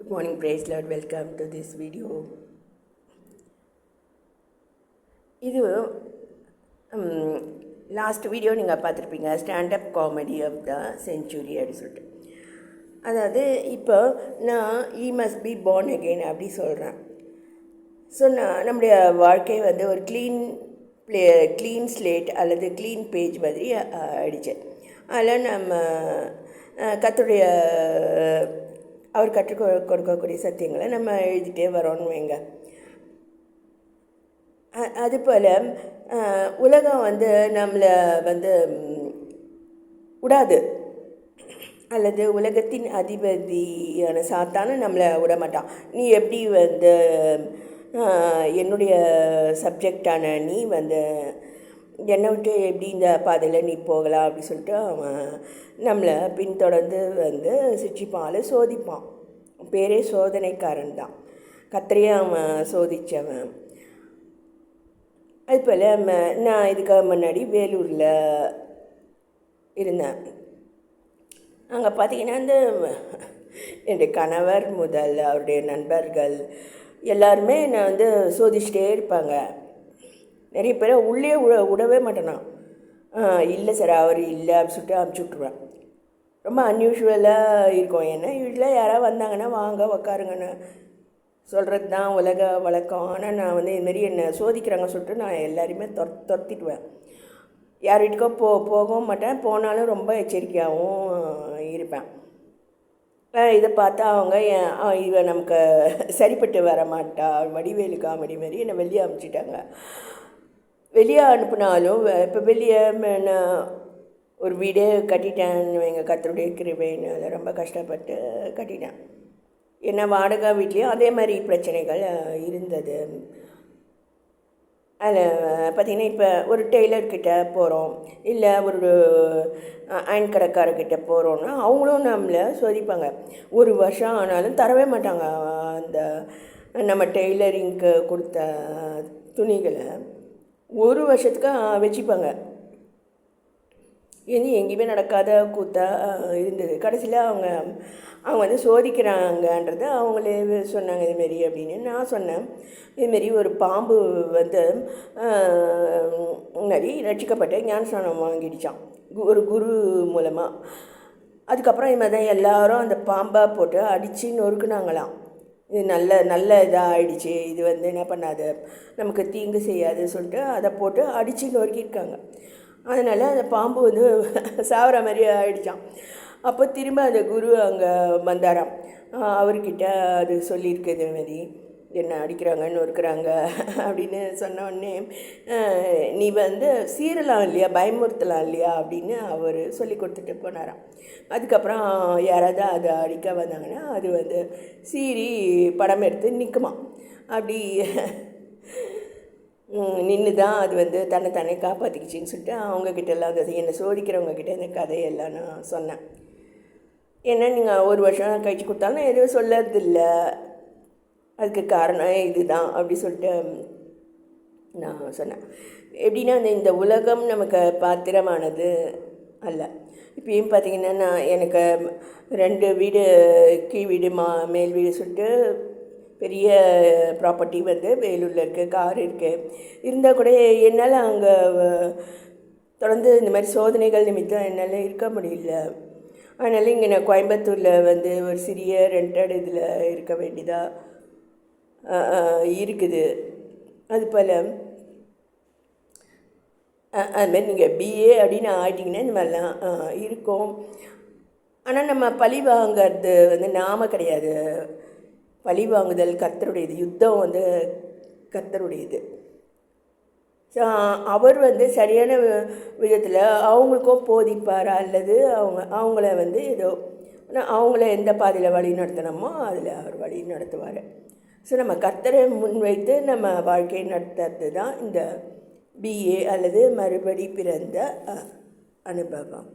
Good morning praise Lord. Welcome to this video இது last video நீங்கள் பார்த்துருப்பீங்க standup comedy of the century அப்படின்னு சொல்லிட்டு. அதாவது இப்போ நான் ye must be born again அப்படி சொல்கிறேன் ஸோ நான் நம்முடைய வாழ்க்கை வந்து ஒரு க்ளீன் ப்ளே க்ளீன் ஸ்லேட் அல்லது க்ளீன் பேஜ் மாதிரி அடித்தேன் அதில் நம்ம கத்துடைய அவர் கற்றுக் கொடுக்கக்கூடிய சத்தியங்களை நம்ம எழுதிட்டே வரோன்னு வைங்க. அதுபோல் உலகம் வந்து நம்மளை வந்து விடாது அல்லது உலகத்தின் அதிபதியான சாத்தான நம்மளை விடமாட்டான் நீ எப்படி வந்து என்னுடைய சப்ஜெக்டான நீ வந்து என்னை விட்டு எப்படி இந்த பாதையில் நீ போகலாம் அப்படி சொல்லிட்டு அவன் நம்மளை பின்தொடர்ந்து வந்து சிரிச்சிப்பான். சோதிப்பான். பேரே சோதனைக்காரன் தான். கத்திரியே அவன் சோதித்தவன் அது போல் ம- நான் இதுக்கு முன்னாடி வேலூரில் இருந்தேன். அங்கே பார்த்தீங்கன்னா இந்த என்னுடைய கணவர் முதல் அவருடைய நண்பர்கள் எல்லாருமே என்னை வந்து சோதிச்சுட்டே இருப்பாங்க. நிறைய பேரை உள்ளே விட விடவே மாட்டேனா? இல்லை சார் அவர் இல்லை அப்படின்னு சொல்லிட்டு அமுச்சு விட்ருவேன் ரொம்ப அன்யூஷுவலாக இருக்கும். ஏன்னா வீட்டில் யாராவது வந்தாங்கன்னா வாங்க உக்காருங்கன்னு சொல்கிறது தான் உலக வழக்கம். ஆனால் நான் வந்து இதுமாரி என்னை சோதிக்கிறாங்க சொல்லிட்டு நான் எல்லாரையுமே தொர் துரத்திடுவேன் யார் வீட்டுக்கோ போ போகவும் மாட்டேன். போனாலும் ரொம்ப எச்சரிக்கையாகவும் இருப்பேன். இதை பார்த்தா அவங்க என் நமக்கு சரிப்பட்டு வர மாட்டா. வடிவேலு காமெடி மாதிரி என்னை வெளியே அனுப்பிச்சிட்டாங்க வெளியே அனுப்புனாலும் இப்போ வெளியே நான் ஒரு வீடே கட்டிட்டேன்னு எங்கள் கத்தருடைய கிருபைன்னு அதை ரொம்ப கஷ்டப்பட்டு கட்டிட்டேன். என்ன வாடகை வீட்லேயும் அதே மாதிரி பிரச்சனைகள் இருந்தது. அதில் பார்த்திங்கன்னா இப்போ ஒரு டெய்லர்கிட்ட போகிறோம் இல்லை ஒரு அயன் கடைக்காரர்கிட்ட போகிறோன்னா அவங்களும் நம்மளை சோதிப்பாங்க. ஒரு வருஷம் ஆனாலும் தரவே மாட்டாங்க அந்த நம்ம டெய்லரிங்க்கு கொடுத்த துணிகளை. ஒரு வருஷத்துக்கு வச்சுப்பாங்க. இது எங்கேயுமே நடக்காத கூத்தா இருந்தது. கடைசியில் அவங்க அவங்க வந்து சோதிக்கிறாங்கன்றது அவங்களே சொன்னாங்க இதுமாரி அப்படின்னு. நான் சொன்னேன் இதுமாரி ஒரு பாம்பு வந்து மாதிரி முன்னாடி ரட்சிக்கப்பட்டு ஞானஸ்நானம் வாங்கிடுச்சான் கு- ஒரு குரு மூலமாக அதுக்கப்புறம் இது மாதிரி தான் எல்லாரும் அந்த பாம்பை போட்டு அடித்து நொறுக்குனாங்களாம். இது நல்ல நல்ல இதாக ஆயிடுச்சு இது வந்து என்ன பண்ணாது? நமக்கு தீங்கு செய்யாதுன்னு சொல்லிட்டு அதை போட்டு அடித்து நொறுக்கியிருக்காங்க. அதனால் அந்த பாம்பு வந்து சாவர மாதிரி ஆயிடுச்சான் அப்போ திரும்ப அந்த குரு அங்கே வந்தாராம். அவர்கிட்ட அது சொல்லியிருக்கிறது மாதிரி என்ன அடிக்கிறாங்கன்னு இருக்கிறாங்க அப்படின்னு சொன்ன உடனே நீ வந்து சீரலாம் இல்லையா பயமுறுத்தலாம் இல்லையா? அப்படின்னு அவர் சொல்லி கொடுத்துட்டு போனாராம். அதுக்கப்புறம் யாராவது அதை அடிக்க வந்தாங்கன்னா அது வந்து சீறி படம் எடுத்து நிற்குமா அப்படி நின்று தான் அது வந்து தன்னை தானே காப்பாற்றிக்கிச்சின்னு சொல்லிட்டு அவங்கக்கிட்ட எல்லாம் அதை என்னை சோதிக்கிறவங்கக்கிட்ட இந்த கதையெல்லாம் நான் சொன்னேன். ஏன்னா நீங்கள் ஒரு வருஷம் கழிச்சு கொடுத்தாலும் எதுவும் சொல்லறதில்ல. அதுக்கு காரணம் இதுதான் அப்படி சொல்லிட்டு நான் சொன்னேன். எப்படின்னா அந்த இந்த உலகம் நமக்கு பாத்திரமானது அல்ல. இப்பயும் பார்த்தீங்கன்னா நான் எனக்கு ரெண்டு வீடு கீழ் வீடு மா மேல் வீடு சொல்லிட்டு பெரிய ப்ராப்பர்ட்டி வந்து வேலூரில் இருக்குது கார் இருக்குது இருந்தால் கூட என்னால் அங்கே தொடர்ந்து இந்த மாதிரி சோதனைகள் நிமித்தம் என்னால் இருக்க முடியல. அதனால் இங்கே நான் கோயம்புத்தூரில் வந்து ஒரு சிறிய ரெண்டட் இதில் இருக்க வேண்டியதாக இருக்குது. அதுபோல் அதுமாரி நீங்கள் பிஏ அப்படின்னு ஆகிட்டிங்கன்னா இந்த மாதிரிலாம் இருக்கும். ஆனால் நம்ம பழி வாங்கிறது வந்து நாம கிடையாது. பழி வாங்குதல் கத்தருடையது யுத்தம் வந்து கத்தருடையது ஸோ அவர் வந்து சரியான விதத்தில் அவங்களுக்கும் போதிப்பார்? அல்லது அவங்க அவங்கள வந்து ஏதோ அவங்கள எந்த பாதையில் வழி நடத்தினோமோ அதில் அவர் வழி நடத்துவார். ஸோ நம்ம கர்த்தரை முன்வைத்து நம்ம வாழ்க்கையை நடத்துறது தான் இந்த பிஏ அல்லது மறுபடி பிறந்த அனுபவம்.